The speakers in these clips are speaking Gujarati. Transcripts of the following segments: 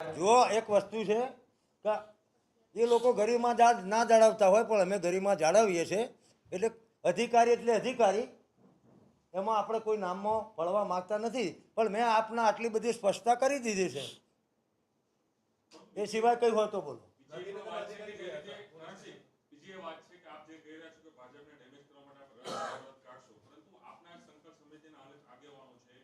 જો એક વસ્તુ છે કે એ લોકો ગરીબમાં જા ના જાળવતા હોય, પણ અમે ગરીબમાં જાળવીએ છીએ. એટલે અધિકારી એટલે અધિકારી, એમાં આપણે કોઈ નામમાં પડવા માગતા નથી. પણ મેં આપના આટલી બધી સ્પષ્ટતા કરી દીધી છે. એ સિવાય કંઈ હોય તો બોલો આપ રદ- રદ કાઢશો પરંતુ આપના સંકલ્પ સમિતિના આલે- આગેવાનો છે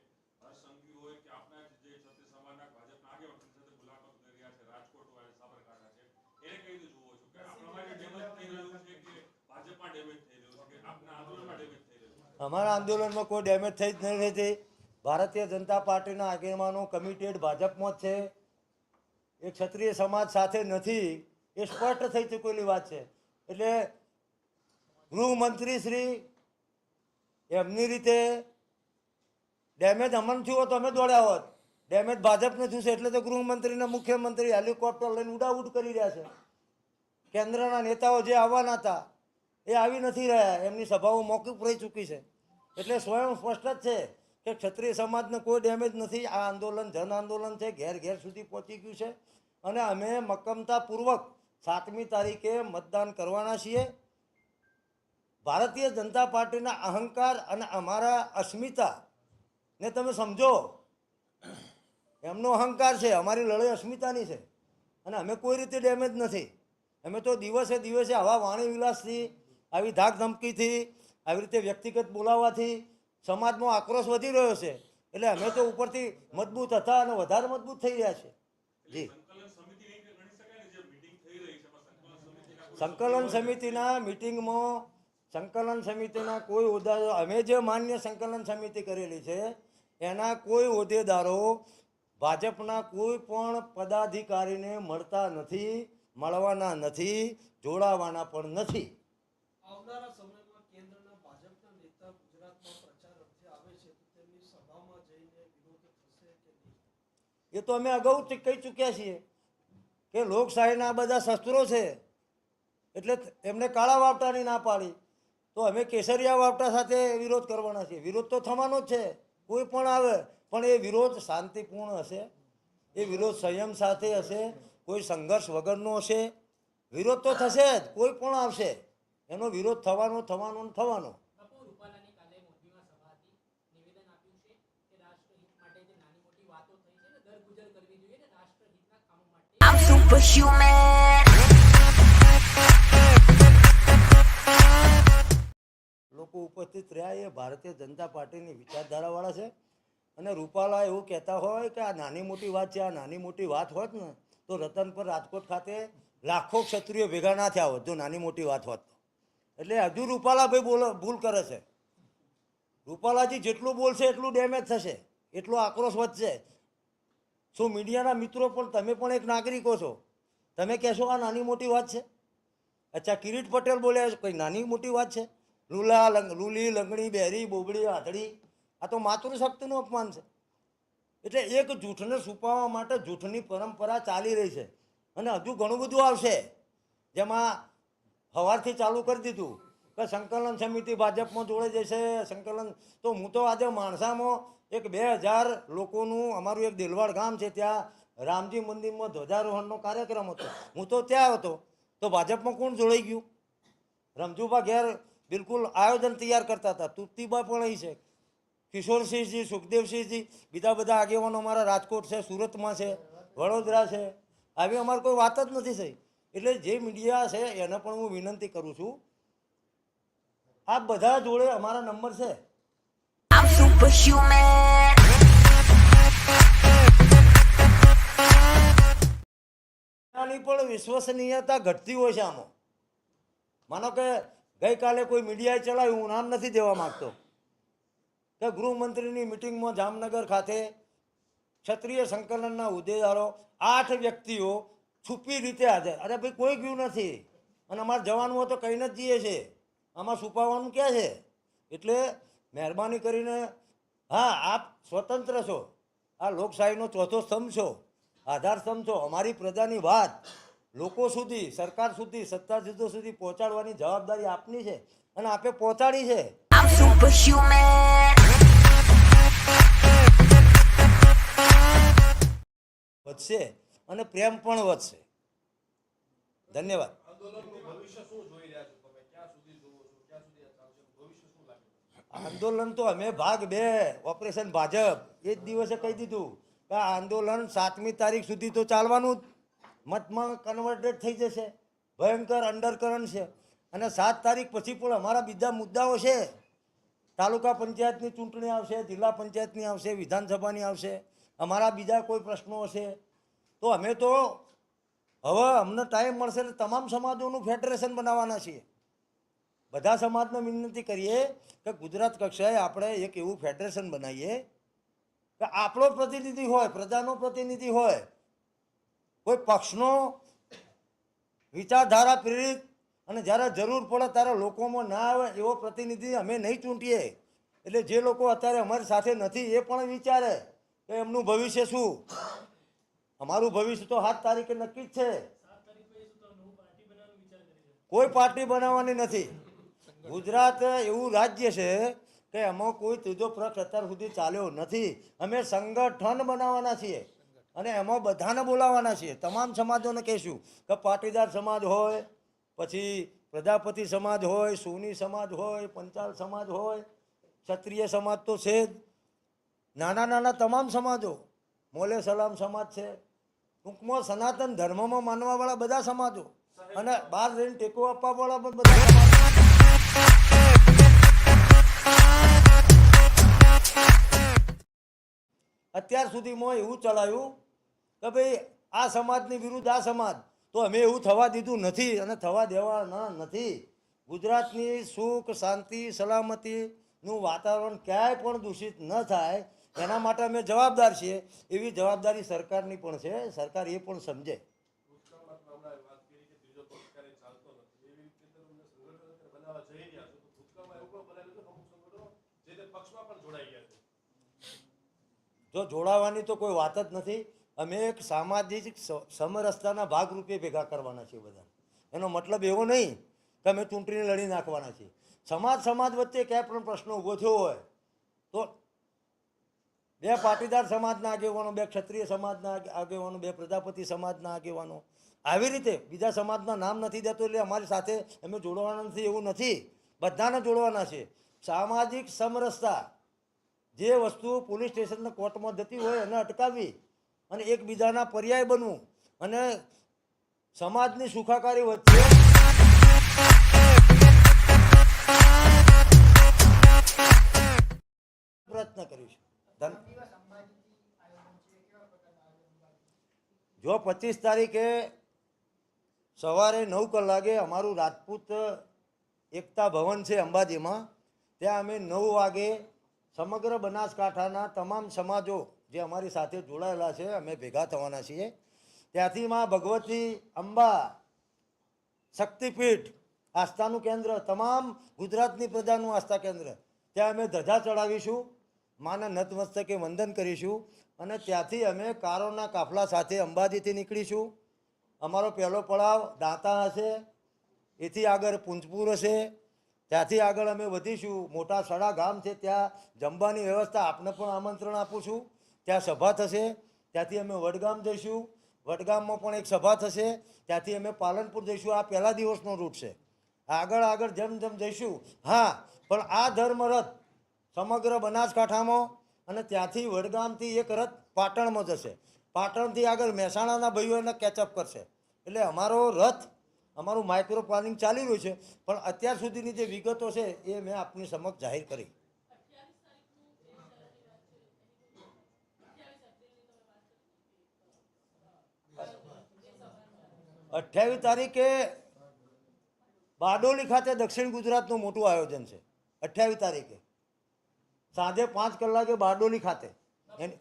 હર્ષ સંઘવી હોય કે આપના જે ક્ષત્રિય સમાજના ભાજપના આગેવાનો તેની સાથે મુલાકાત કરી રહ્યા છે રાજકોટ હોય સાબરકાંઠા છે એને કઈ રીતે જુઓ છો કે આપણામાં જે ડેમેજ થઈ રહ્યું છે કે ભાજપમાં ડેમેજ થઈ રહ્યું છે કે આપના આંદોલનમાં ડેમેજ થઈ રહ્યું છે અમારા આંદોલનમાં કોઈ ડેમેજ થઈ જ નથી થઈ ભારતીય જનતા પાર્ટીના આગેવાનો કમિટેડ ભાજપમાં જ છે. એ ક્ષત્રિય સમાજ સાથે નથી. એ સ્પષ્ટ થઈ ચૂકેલી વાત છે. એટલે ગૃહમંત્રી શ્રી એમની રીતે ડેમેજ અમન થયું હોત અમે દોડ્યા હોત. ડેમેજ ભાજપને થયું છે એટલે તો ગૃહમંત્રીને મુખ્યમંત્રી હેલિકોપ્ટર લઈને ઉડાઉડ કરી રહ્યા છે. કેન્દ્રના નેતાઓ જે આવવાના હતા એ આવી નથી રહ્યા. એમની સભાઓ મોકૂફ રહી ચૂકી છે. એટલે સ્વયં સ્પષ્ટ જ છે કે ક્ષત્રિય સમાજને કોઈ ડેમેજ નથી. આ આંદોલન, જન આંદોલન છે. ઘેર ઘેર સુધી પહોંચી ગયું છે. અને અમે મક્કમતાપૂર્વક સાતમી તારીખે મતદાન કરવાના છીએ. ભારતીય જનતા પાર્ટીના અહંકાર અને અમારા અસ્મિતા ને તમે સમજો, એમનો અહંકાર છે. અમારી લડાઈ અસ્મિતાની છે. અને અમે કોઈ રીતે ડેમેજ નથી. અમે તો દિવસે દિવસે આવા વાણી વિલાસથી આવી ધાક ધમકીથી આવી રીતે વ્યક્તિગત બોલાવવાથી સમાજમાં આક્રોશ વધી રહ્યો છે. એટલે અમે તો ઉપરથી મજબૂત હતા અને વધારે મજબૂત થઈ રહ્યા છે. જી. સંકલન સમિતિના મિટિંગમાં, સંકલન સમિતિના કોઈ હોદ્દા અમે જે માન્ય સંકલન સમિતિ કરેલી છે, એના કોઈ હોદ્દેદારો ભાજપના કોઈ પણ પદાધિકારીને મળતા નથી, મળવાના નથી, જોડાવાના પણ નથી. આવનારા સમયમાં કેન્દ્રના ભાજપના નેતા ગુજરાતમાં પ્રચાર અર્થે આવે છે, તો તેમની સભામાં જઈને વિરોધ થશે કે નહીં? એ તો અમે અગાઉ કહી ચૂક્યા છીએ કે લોકશાહીના બધા શસ્ત્રો છે, એટલે એમને કાળા વાવટાની ના પાડી. તો અમે કેસરિયા વાવટા સાથે વિરોધ કરવાના છીએ. વિરોધ તો થવાનો જ છે, કોઈ પણ આવે, પણ એ વિરોધ શાંતિપૂર્ણ હશે. એ વિરોધ સંયમ સાથે હશે, કોઈ સંઘર્ષ વગરનો હશે. વિરોધ તો થશે જ, કોઈ પણ આવશે. એનો વિરોધ થવાનો થવાનો ને થવાનો. બાપુ રૂપાલાની કાલે મોરબીમાં સભા હતી નિવેદન આપ્યું છે કે રાષ્ટ્રહિત માટે જે નાની મોટી વાતો થઈ છે ને દરગુજર કરવી જોઈએ ને રાષ્ટ્રહિતના કામો માટે. I'm superhuman. લોકો ઉપસ્થિત રહ્યા એ ભારતીય જનતા પાર્ટીની વિચારધારાવાળા છે. અને રૂપાલા એવું કહેતા હોય કે આ નાની મોટી વાત છે આ નાની મોટી વાત હોત ને તો રતનપર રાજકોટ ખાતે લાખો ક્ષત્રિયો ભેગા ના થયા હોત જો નાની મોટી વાત હોત તો. એટલે હજુ રૂપાલા ભાઈ બોલો, ભૂલ કરે છે. રૂપાલાજી જેટલું બોલશે એટલું ડેમેજ થશે. એટલો આક્રોશ વધશે. શું મીડિયાના મિત્રો પણ, તમે પણ એક નાગરિકો છો. તમે કહેશો આ નાની મોટી વાત છે? અચ્છા, કિરીટ પટેલ બોલ્યા કંઈ નાની મોટી વાત છે? લુલા લંગ, લુલી, લંગણી, બેરી, બોબડી, આધડી. આ તો માતૃશક્તિનું અપમાન છે. એટલે એક જૂઠને છુપાવવા માટે જૂઠની પરંપરા ચાલી રહી છે. અને હજુ ઘણું બધું આવશે. જેમાં સવારથી ચાલુ કરી દીધું કે સંકલન સમિતિ ભાજપમાં જોડે જશે. સંકલન તો હું તો આજે માણસામાં એક બે હજાર લોકોનું, અમારું એક દિલવાડ ગામ છે ત્યાં, રામજી મંદિરમાં ધ્વજારોહણનો કાર્યક્રમ હતો. હું તો ત્યાં હતો તો ભાજપમાં કોણ જોડાઈ ગયું? રમજુભા ઘેર બિલકુલ આયોજન તૈયાર કરતા હતા. તૃપ્તિભાઈ પણ અહીં છે. કિશોરસિંહજી, સુખદેવસિંહજી, બીજા બધા આગેવાનો અમારા રાજકોટ છે, સુરતમાં છે, વડોદરા છે. આવી અમારે કોઈ વાત જ નથી થઈ. એટલે જે મીડિયા છે એને પણ હું વિનંતી કરું છું. આ બધા જોડે અમારા નંબર છે. આની પણ વિશ્વસનીયતા ઘટતી હોય છે આમાં. માનો કે ગઈકાલે કોઈ મીડિયાએ ચલાવ્યું હું નામ નથી દેવા માંગતો. કે ગૃહમંત્રીની મિટિંગમાં જામનગર ખાતે ક્ષત્રિય સંકલનના હોદ્દેદારો આઠ વ્યક્તિઓ છુપી રીતે હાજર. અરે ભાઈ, કોઈ ગયું નથી. અને અમારે જવાનું તો કહીને જ જઈએ છે આમાં છુપાવવાનું ક્યાં છે? એટલે મહેરબાની કરીને, હા, આપ સ્વતંત્ર છો. આ લોકશાહીનો ચોથો સ્તંભ છો. આધાર સ્તંભ છો. અમારી પ્રજાની વાત લોકો સુધી, સરકાર સુધી, સત્તાધીશો સુધી પહોંચાડવાની જવાબદારી આપની છે અને આપે પહોંચાડી છે. વધશે. અને પ્રેમ પણ વધશે. ધન્યવાદ. આંદોલન તો અમે ભાગ બે, ઓપરેશન ભાજપ. એ જ દિવસે કહી દીધું કે આ આંદોલન સાતમી તારીખ સુધી તો ચાલવાનું જ. મતમાં કન્વર્ટેડ થઈ જશે. ભયંકર અંડરકરન્ટ છે. અને સાત તારીખ પછી પણ અમારા બીજા મુદ્દાઓ છે. તાલુકા પંચાયતની ચૂંટણી આવશે, જિલ્લા પંચાયતની આવશે, વિધાનસભાની આવશે. અમારા બીજા કોઈ પ્રશ્નો હશે. તો અમે તો હવે અમને ટાઈમ મળશે એટલે તમામ સમાજોનું ફેડરેશન બનાવવાના છીએ. બધા સમાજને વિનંતી કરીએ કે ગુજરાત કક્ષાએ આપણે એક એવું ફેડરેશન બનાવીએ કે આપણો પ્રતિનિધિ હોય, પ્રજાનો પ્રતિનિધિ હોય, કોઈ પક્ષનો વિચારધારા પ્રેરિત અને જ્યારે જરૂર પડે ત્યારે લોકોમાં ના આવે એવો પ્રતિનિધિ અમે નહીં ચૂંટીએ. એટલે જે લોકો અત્યારે અમારી સાથે નથી એ પણ વિચારે કે એમનું ભવિષ્ય શું? અમારું ભવિષ્ય તો સાત તારીખે નક્કી જ છે. કોઈ પાર્ટી બનાવવાની નથી. ગુજરાત એવું રાજ્ય છે કે એમાં કોઈ ત્રીજો પ્રક અત્યાર સુધી ચાલ્યો નથી. અમે સંગઠન બનાવવાના છીએ અને એમાં બધાને બોલાવવાના છીએ. તમામ સમાજોને કહીશું કે પાટીદાર સમાજ હોય પછી પ્રજાપતિ સમાજ હોય સોની સમાજ હોય પંચાલ સમાજ હોય ક્ષત્રિય સમાજ તો છે જ. નાના નાના તમામ સમાજો. મોલે સલામ સમાજ છે. ટૂંકમાં સનાતન ધર્મમાં માનવાવાળા બધા સમાજો. અને બહાર રહીને ટેકો આપવાવાળા પણ બધા અત્યાર સુધીમાં એવું ચલાવ્યું કે ભાઈ આ સમાજની વિરુદ્ધ આ સમાજ. તો અમે એવું થવા દીધું નથી અને થવા દેવાના નથી. ગુજરાતની સુખ શાંતિ સલામતીનું વાતાવરણ ક્યાંય પણ દૂષિત ન થાય એના માટે અમે જવાબદાર છીએ. એવી જવાબદારી સરકારની પણ છે. સરકાર એ પણ સમજે. જો જોડાવાની તો કોઈ વાત જ નથી. અમે એક સામાજિક સમરસતાના ભાગરૂપે ભેગા કરવાના છીએ બધા. એનો મતલબ એવો નહીં કે અમે ચૂંટણી લડી નાખવાના છીએ. સમાજ સમાજ વચ્ચે ક્યાંય પણ પ્રશ્ન ઊભો થયો હોય તો બે પાટીદાર સમાજના આગેવાનો, બે ક્ષત્રિય સમાજના આગે- આગેવાનો, બે પ્રજાપતિ સમાજના આગેવાનો. આવી રીતે બીજા સમાજના નામ નથી દેતો એટલે અમારી સાથે અમે જોડવાના નથી, એવું નથી. બધાને જોડવાના છે. સામાજિક સમરસતા જે વસ્તુ પોલીસ સ્ટેશનના કોર્ટમાં જતી હોય એને અટકાવવી અને એકબીજાના પર્યાય બનવું અને સમાજની સુખાકારી વચ્ચે પ્રયત્ન કરીશું. ધન જો પચીસ તારીખે સવારે નવ કલાકે અમારું રાજપૂત એકતા ભવન છે અંબાજીમાં, ત્યાં અમે નવ વાગે સમગ્ર બનાસકાંઠાના તમામ સમાજો જે અમારી સાથે જોડાયેલા છે, અમે ભેગા થવાના છીએ. ત્યાંથી માં ભગવતી અંબા શક્તિપીઠ આસ્થાનું કેન્દ્ર, તમામ ગુજરાતની પ્રજાનું આસ્થા કેન્દ્ર, ત્યાં અમે ધજા ચડાવીશું. માના નતમસ્તકે વંદન કરીશું અને ત્યાંથી અમે કારોના કાફલા સાથે અંબાજીથી નીકળીશું. અમારો પહેલો પડાવ દાંતા હશે, એથી આગળ પુંજપુર હશે. ત્યાંથી આગળ અમે વધીશું. મોટા સડા ગામ છે, ત્યાં જમવાની વ્યવસ્થા આપને પણ આમંત્રણ આપું છું. ત્યાં સભા થશે, ત્યાંથી અમે વડગામ જઈશું. વડગામમાં પણ એક સભા થશે, ત્યાંથી અમે પાલનપુર જઈશું. આ પહેલા દિવસનો રૂટ છે. આગળ આગળ જેમ જેમ જઈશું. હા, પણ આ ધર્મરથ સમગ્ર બનાસકાંઠામાં અને ત્યાંથી વડગામથી એક રથ પાટણમાં જશે. પાટણથી આગળ મહેસાણાના ભાઈઓ એને કેચઅપ કરશે. એટલે અમારો રથ, અમારું માઇક્રો પ્લાનિંગ ચાલી રહ્યું છે, પણ અત્યાર સુધીની જે વિગતો છે એ મેં આપની સમક્ષ જાહેર કરી. અઠ્યાવીસ તારીખે બારડોલી ખાતે દક્ષિણ ગુજરાતનું મોટું આયોજન છે. અઠ્યાવીસ તારીખે. સાંજે પાંચ કલાકે બારડોલી ખાતે. એની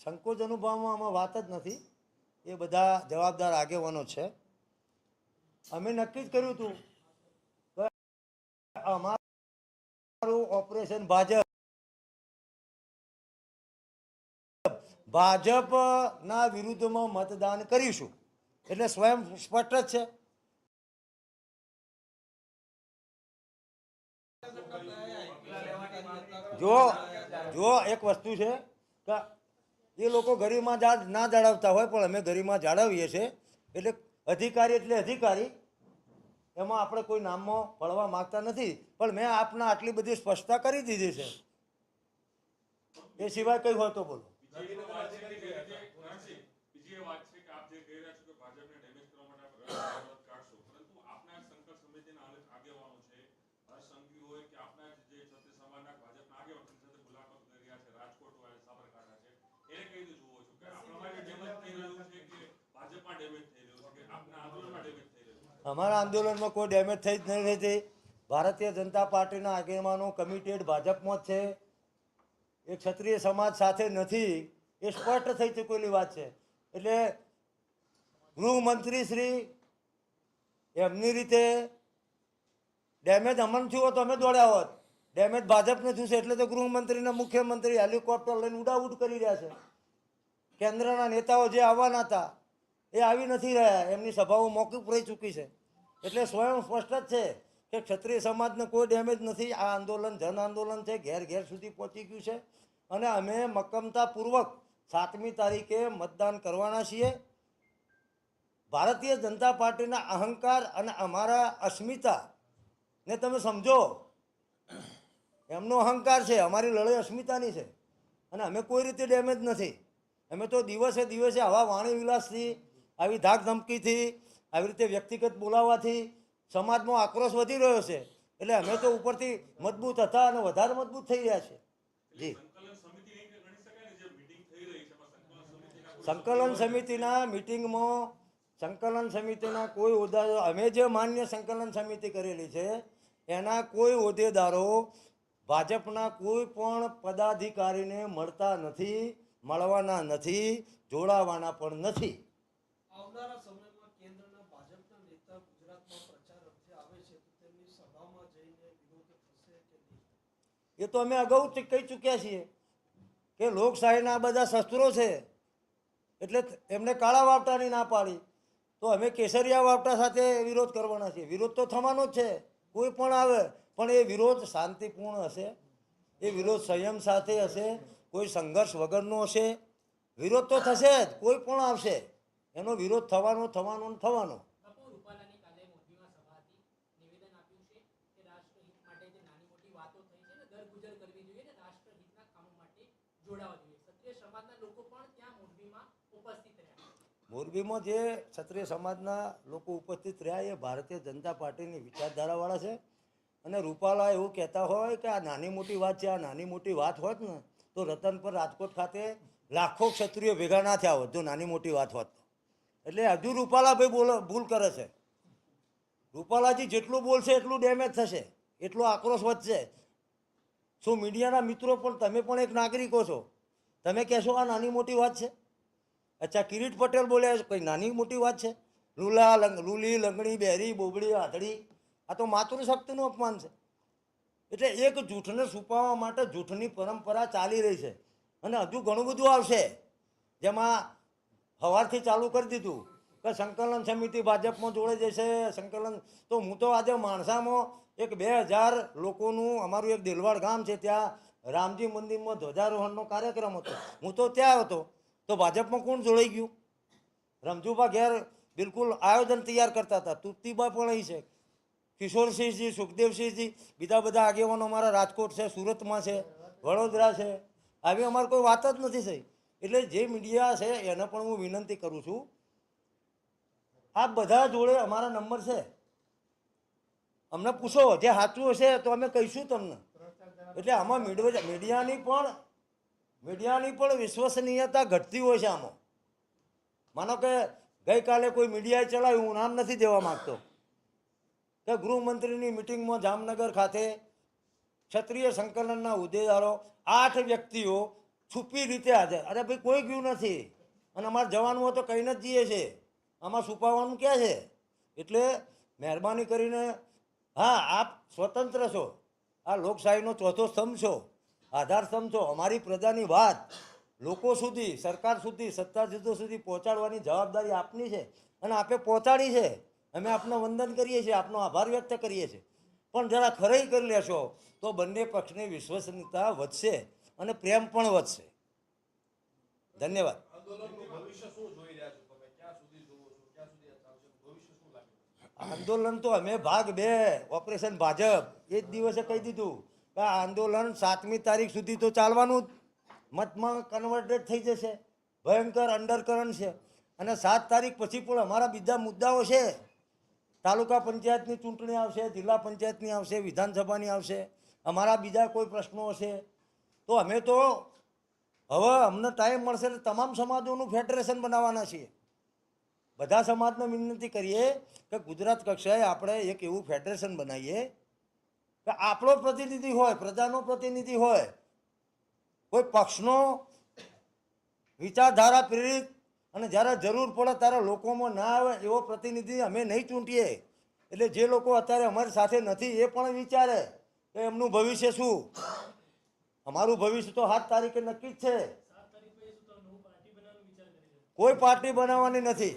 સંકોચ અનુભવમાં આમાં વાત જ નથી. એ બધા જવાબદાર આગેવાનો છે. અમે નક્કી જ કર્યું હતું અમારું ઓપરેશન ભાજપ. ભાજપના વિરુદ્ધમાં મતદાન કરીશું. એટલે સ્વયં સ્પષ્ટ છે. જો જો એક વસ્તુ છે કે એ લોકો ગરીબમાં ના જાળવતા હોય, પણ અમે ગરીબમાં જાળવીએ છીએ. એટલે અધિકારી એટલે અધિકારી. એમાં આપણે કોઈ નામમાં પડવા માંગતા નથી, પણ મેં આપના આટલી બધી સ્પષ્ટતા કરી દીધી છે. એ સિવાય કઈ હોય તો બોલો. વાત છે કે આપ જે કહી રહ્યા છો કે ભાજપને ડેમેજ કરવા માટે આપ રદ કાઢશો પરંતુ આપના સંકલ્પ સમિતિના આલે- આગેવાનો છે હર્ષ સંઘવી હોય કે આપના જે ક્ષત્રિય સમાજના ભાજપના આગેવાનો એમની સાથે મુલાકાત કરી રહ્યા છે રાજકોટ હોય સાબરકાંઠા છે એને કઈ રીતે જુઓ છો કે આપણામાં ડેમેજ થઈ રહ્યું છે કે ભાજપમાં ડેમેજ થઈ રહ્યું છે કે આપના આંદોલનમાં ડેમેજ થઈ રહ્યું છે અમારા આંદોલનમાં કોઈ ડેમેજ થઈ જ નહીં થઈ ભારતીય જનતા પાર્ટીના આગેવાનો કમિટેડ ભાજપમાં જ છે. એ ક્ષત્રિય સમાજ સાથે નથી. એ સ્પષ્ટ થઈ ચૂકેલી વાત છે. એટલે ગૃહમંત્રી શ્રી એમની રીતે ડેમેજ અમન થયું હોત અમે દોડ્યા હોત. ડેમેજ ભાજપને થયું છે એટલે તો ગૃહમંત્રીના મુખ્યમંત્રી હેલિકોપ્ટર લઈને ઉડાઉડ કરી રહ્યા છે. કેન્દ્રના નેતાઓ જે આવવાના હતા એ આવી નથી રહ્યા. એમની સભાઓ મોકૂફ રહી ચૂકી છે. એટલે સ્વયં સ્પષ્ટ જ છે કે ક્ષત્રિય સમાજને કોઈ ડેમેજ નથી. આ આંદોલન, જન આંદોલન છે. ઘેર ઘેર સુધી પહોંચી ગયું છે. અને અમે મક્કમતાપૂર્વક સાતમી તારીખે મતદાન કરવાના છીએ. ભારતીય જનતા પાર્ટીના અહંકાર અને અમારા અસ્મિતા, ને તમે સમજો, એમનો અહંકાર છે. અમારી લડાઈ અસ્મિતાની છે. અને અમે કોઈ રીતે ડેમેજ નથી. અમે તો દિવસે દિવસે આવા વાણી વિલાસથી આવી ધાક ધમકીથી આવી રીતે વ્યક્તિગત બોલાવવાથી સમાજમાં આક્રોશ વધી રહ્યો છે. એટલે અમે તો ઉપરથી મજબૂત હતા અને વધારે મજબૂત થઈ રહ્યા છે જી. સંકલન સમિતિના મિટિંગમાં, સંકલન સમિતિના કોઈ હોદ્દેદારો અમે જે માન્ય સંકલન સમિતિ કરેલી છે, એના કોઈ હોદ્દેદારો ભાજપના કોઈ પણ પદાધિકારીને મળતા નથી, મળવાના નથી, જોડાવાના પણ નથી. આવનારા સમયમાં કેન્દ્રના ભાજપના નેતા ગુજરાતમાં પ્રચાર અર્થે આવે છે, તો તેમની સભામાં જઈને વિરોધ થશે કે નહીં? એ તો અમે અગાઉ કહી ચૂક્યા છીએ કે લોકશાહીના બધા શસ્ત્રો છે, એટલે એમને કાળા વાવટાની ના પાડી. તો અમે કેસરિયા વાવટા સાથે વિરોધ કરવાના છીએ. વિરોધ તો થવાનો જ છે, કોઈ પણ આવે, પણ એ વિરોધ શાંતિપૂર્ણ હશે, એ વિરોધ સંયમ સાથે હશે, કોઈ સંઘર્ષ વગરનો હશે. વિરોધ તો થશે જ, કોઈ પણ આવશે. એનો વિરોધ થવાનો થવાનો ને થવાનો. મોરબીમાં જે ક્ષત્રિય સમાજના લોકો ઉપસ્થિત રહ્યા એ ભારતીય જનતા પાર્ટીની વિચારધારાવાળા છે. અને રૂપાલા એવું કહેતા હોય કે આ નાની મોટી વાત છે આ નાની મોટી વાત હોત ને તો રતન પર રાજકોટ ખાતે લાખો ક્ષત્રિયો ભેગા ના થયા હોત જો નાની મોટી વાત હોત. એટલે હજુ રૂપાલા ભાઈ બોલો, ભૂલ કરે છે. રૂપાલાજી જેટલું બોલશે એટલું ડેમેજ થશે. એટલો આક્રોશ વધશે. શું મીડિયાના મિત્રો પણ, તમે પણ એક નાગરિકો છો. તમે કહેશો આ નાની મોટી વાત છે? અચ્છા, કિરીટ પટેલ બોલ્યા કોઈ નાની મોટી વાત છે? લુલા લંગ, લુલી લંગણી બેરી, બોબડી હાથડી આ તો માતૃશક્તિનું અપમાન છે. એટલે એક જૂઠને છુપાવવા માટે જૂઠની પરંપરા ચાલી રહી છે. અને હજુ ઘણું બધું આવશે. જેમાં સવારથી ચાલુ કરી દીધું કે સંકલન સમિતિ ભાજપમાં જોડે જશે. સંકલન તો હું તો આજે માણસામાં એક બે હજાર લોકોનું, અમારું એક દિલવાડ ગામ છે, ત્યાં રામજી મંદિરમાં ધ્વજારોહણનો કાર્યક્રમ હતો. હું તો ત્યાં હતો. તો ભાજપમાં કોણ જોડાઈ ગયું? રમજુભા ઘેર બિલકુલ આયોજન તૈયાર કરતા હતા. તુપ્તિબા પણ અહીં છે. કિશોરસિંહજી, સુખદેવસિંહજી, બીજા બધા આગેવાનો અમારા રાજકોટ છે, સુરતમાં છે, વડોદરા છે. આવી અમારે કોઈ વાત જ નથી થઈ. એટલે જે મીડિયા છે, એને પણ હું વિનંતી કરું છું. આ બધા જોડે અમારા નંબર છે. અમને પૂછો, જે સાચું હશે તો અમે કહીશું તમને. એટલે આમાં મીડિયા મીડિયાની પણ મીડિયાની પણ વિશ્વસનીયતા ઘટતી હોય છે આમાં. માનો કે ગઈકાલે કોઈ મીડિયાએ ચલાવ્યું, હું નામ નથી દેવા માગતો. કે ગૃહમંત્રીની મિટિંગમાં જામનગર ખાતે ક્ષત્રિય સંકલનના હોદ્દેદારો આઠ વ્યક્તિઓ છુપી રીતે હાજર. અરે ભાઈ, કોઈ ગયું નથી. અને અમારે જવાનું હોય તો કહીને જ જઈએ છે આમાં છુપાવવાનું ક્યાં છે? એટલે મહેરબાની કરીને, હા, આપ સ્વતંત્ર છો. આ લોકશાહીનો ચોથો સ્તંભ છો. આધાર સ્તંભ છો. અમારી પ્રજાની વાત લોકો સુધી, સરકાર સુધી, સત્તાધીશો સુધી પહોંચાડવાની જવાબદારી આપની છે અને આપે પહોંચાડી છે. અમે આપનું વંદન કરીએ છીએ, આપનો આભાર વ્યક્ત કરીએ છીએ. પણ જરા ખરાઈ કરી લેશો તો બંને પક્ષની વિશ્વસનીયતા વધશે. અને પ્રેમ પણ વધશે. ધન્યવાદ. આંદોલન તો અમે ભાગ બે, ઓપરેશન ભાજપ. એ જ દિવસે કહી દીધું કે આંદોલન સાતમી તારીખ સુધી તો ચાલવાનું જ. મતમાં કન્વર્ટેડ થઈ જશે. ભયંકર અંડરકરન્ટ છે. અને સાત તારીખ પછી પણ અમારા બીજા મુદ્દાઓ છે. તાલુકા પંચાયતની ચૂંટણી આવશે, જિલ્લા પંચાયતની આવશે, વિધાનસભાની આવશે. અમારા બીજા કોઈ પ્રશ્નો હશે. તો અમે તો હવે અમને ટાઈમ મળશે એટલે તમામ સમાજોનું ફેડરેશન બનાવવાના છીએ. બધા સમાજને વિનંતી કરીએ કે ગુજરાત કક્ષાએ આપણે એક એવું ફેડરેશન બનાવીએ કે આપણો પ્રતિનિધિ હોય, પ્રજાનો પ્રતિનિધિ હોય, કોઈ પક્ષનો વિચારધારા પ્રેરિત અને જ્યારે જરૂર પડે ત્યારે લોકોમાં ના આવે એવો પ્રતિનિધિ અમે નહીં ચૂંટીએ. એટલે જે લોકો અત્યારે અમારી સાથે નથી એ પણ વિચારે કે એમનું ભવિષ્ય શું? અમારું ભવિષ્ય તો સાત તારીખે નક્કી જ છે. કોઈ પાર્ટી બનાવવાની નથી.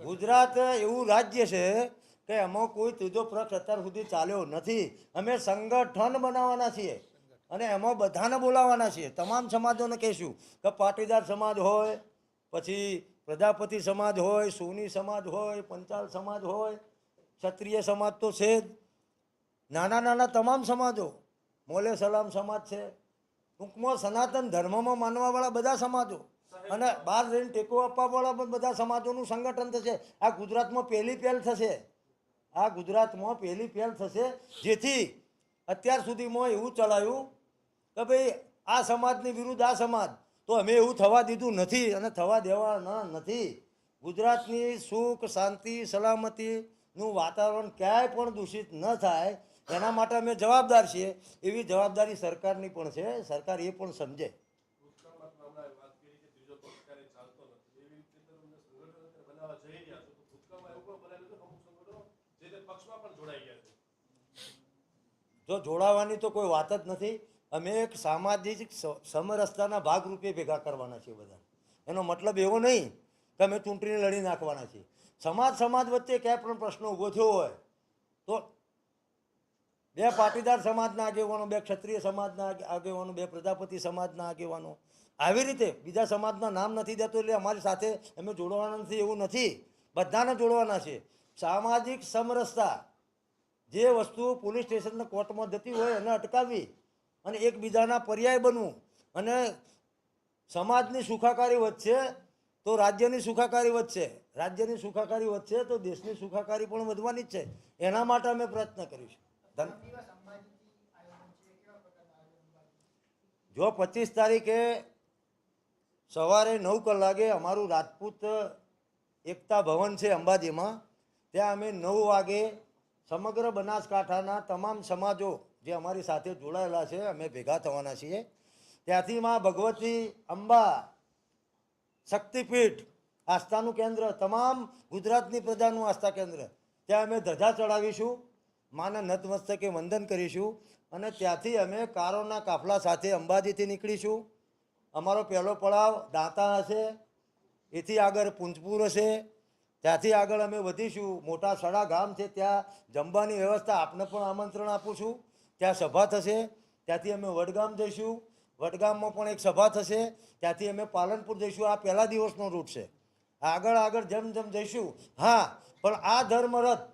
ગુજરાત એવું રાજ્ય છે કે એમાં કોઈ ત્રીજો પક્ષ અત્યાર સુધી ચાલ્યો નથી. અમે સંગઠન બનાવવાના છીએ અને એમાં બધાને બોલાવવાના છીએ. તમામ સમાજોને કહીશું કે પાટીદાર સમાજ હોય પછી પ્રજાપતિ સમાજ હોય સોની સમાજ હોય પંચાલ સમાજ હોય ક્ષત્રિય સમાજ તો છે જ. નાના નાના તમામ સમાજો. મોલે સલામ સમાજ છે. ટૂંકમાં સનાતન ધર્મમાં માનવાવાળા બધા સમાજો અને બહાર જઈને ટેકો આપવાવાળા પણ બધા સમાજોનું સંગઠન થશે. આ ગુજરાતમાં પહેલી પહેલ થશે. આ ગુજરાતમાં પહેલી પહેલ થશે. જેથી અત્યાર સુધીમાં એવું ચલાવ્યું કે ભાઈ, આ સમાજની વિરુદ્ધ આ સમાજ. તો અમે એવું થવા દીધું નથી અને થવા દેવાના નથી. ગુજરાતની સુખ, શાંતિ, સલામતીનું વાતાવરણ ક્યાંય પણ દૂષિત ન થાય એના માટે અમે જવાબદાર છીએ. એવી જવાબદારી સરકારની પણ છે. સરકાર એ પણ સમજે. જે જોડાવાની તો કોઈ વાત જ નથી. અમે એક સામાજિક સમરસતાના ભાગરૂપે ભેગા કરવાના છીએ બધા. એનો મતલબ એવો નહીં કે અમે ચૂંટણી લડી નાખવાના છીએ. સમાજ સમાજ વચ્ચે ક્યાંય પણ પ્રશ્ન ઊભો થયો હોય તો બે પાટીદાર સમાજના આગેવાનો, બે ક્ષત્રિય સમાજના આગે- આગેવાનો, બે પ્રજાપતિ સમાજના આગેવાનો. આવી રીતે બીજા સમાજના નામ નથી દેતો એટલે અમારી સાથે અમે જોડવાના નથી, એવું નથી. બધાને જોડવાના છે. સામાજિક સમરસતા. જે વસ્તુ પોલીસ સ્ટેશનના કોર્ટમાં જતી હોય એને અટકાવવી અને એકબીજાના પર્યાય બનવું. અને સમાજની સુખાકારી વધશે તો રાજ્યની સુખાકારી વધશે. રાજ્યની સુખાકારી વધશે તો દેશની સુખાકારી પણ વધવાની જ છે. એના માટે અમે પ્રયત્ન કરીશું. જો પચીસ તારીખે સવારે નવ કલાકે અમારું રાજપૂત એકતા ભવન છે અંબાજીમાં, ત્યાં અમે નવ વાગે સમગ્ર બનાસકાંઠાના તમામ સમાજો જે અમારી સાથે જોડાયેલા છે, અમે ભેગા થવાના છીએ. ત્યાંથી માં ભગવતી અંબા શક્તિપીઠ આસ્થાનું કેન્દ્ર, તમામ ગુજરાતની પ્રજાનું આસ્થા કેન્દ્ર, ત્યાં અમે ધજા ચડાવીશું. માને નતમસ્તકે વંદન કરીશું અને ત્યાંથી અમે કારોના કાફલા સાથે અંબાજીથી નીકળીશું. અમારો પહેલો પડાવ દાંતા હશે, એથી આગળ પુંજપુર હશે. ત્યાંથી આગળ અમે વધીશું. મોટા સડા ગામ છે, ત્યાં જમવાની વ્યવસ્થા આપને પણ આમંત્રણ આપું છું. ત્યાં સભા થશે, ત્યાંથી અમે વડગામ જઈશું. વડગામમાં પણ એક સભા થશે, ત્યાંથી અમે પાલનપુર જઈશું. આ પહેલા દિવસનો રૂટ છે. આગળ આગળ જેમ જેમ જઈશું. હા, પણ આ ધર્મરથ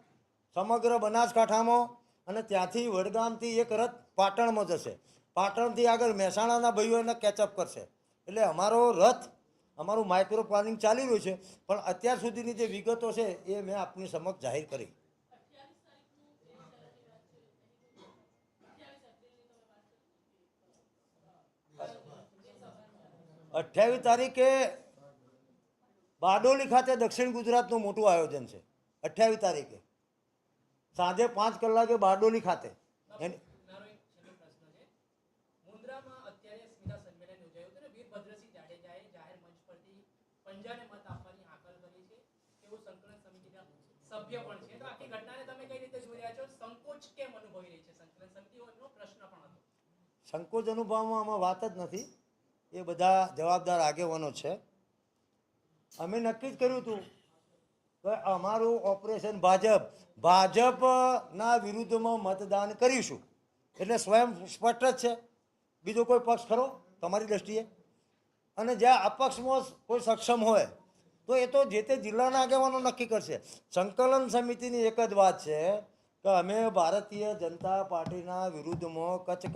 સમગ્ર બનાસકાંઠામાં અને ત્યાંથી વડગામથી એક રથ પાટણમાં જશે. પાટણથી આગળ મહેસાણાના ભાઈઓ એને કેચઅપ કરશે. એટલે અમારો રથ, અમારું માઇક્રો પ્લાનિંગ ચાલી રહ્યું છે, પણ અત્યાર સુધીની જે વિગતો છે એ મેં આપની સમક્ષ જાહેર કરી. અઠ્યાવીસ તારીખે બારડોલી ખાતે દક્ષિણ ગુજરાતનું મોટું આયોજન છે. અઠ્યાવીસ તારીખે. સાંજે પાંચ કલાકે બારડોલી ખાતે. એની સમિતિના સભ્ય પણ છે. તો આખી ઘટનાને તમે કઈ રીતે જોઈ રહ્યા છો? સંકોચ કેમ અનુભવી રહી છે? સંકલન સમિતિ પ્રશ્ન પણ હતો. સંકોચ અનુભવમાં આમાં વાત જ નથી. એ બધા જવાબદાર આગેવાનો છે. અમે નક્કી જ કર્યું હતું અમારું ઓપરેશન ભાજપ. ભાજપના વિરુદ્ધમાં મતદાન કરીશું. એટલે સ્વયં સ્પષ્ટ જ છે. બીજો કોઈ પક્ષ ખરો? તમારી દ્રષ્ટિએ. અને જ્યાં અપક્ષમાં કોઈ સક્ષમ હોય, તો એ તો જે તે જિલ્લાના આગેવાનો નક્કી કરશે. સંકલન સમિતિની એક જ વાત છે કે અમે ભારતીય જનતા પાર્ટીના વિરુદ્ધમાં કચ્છ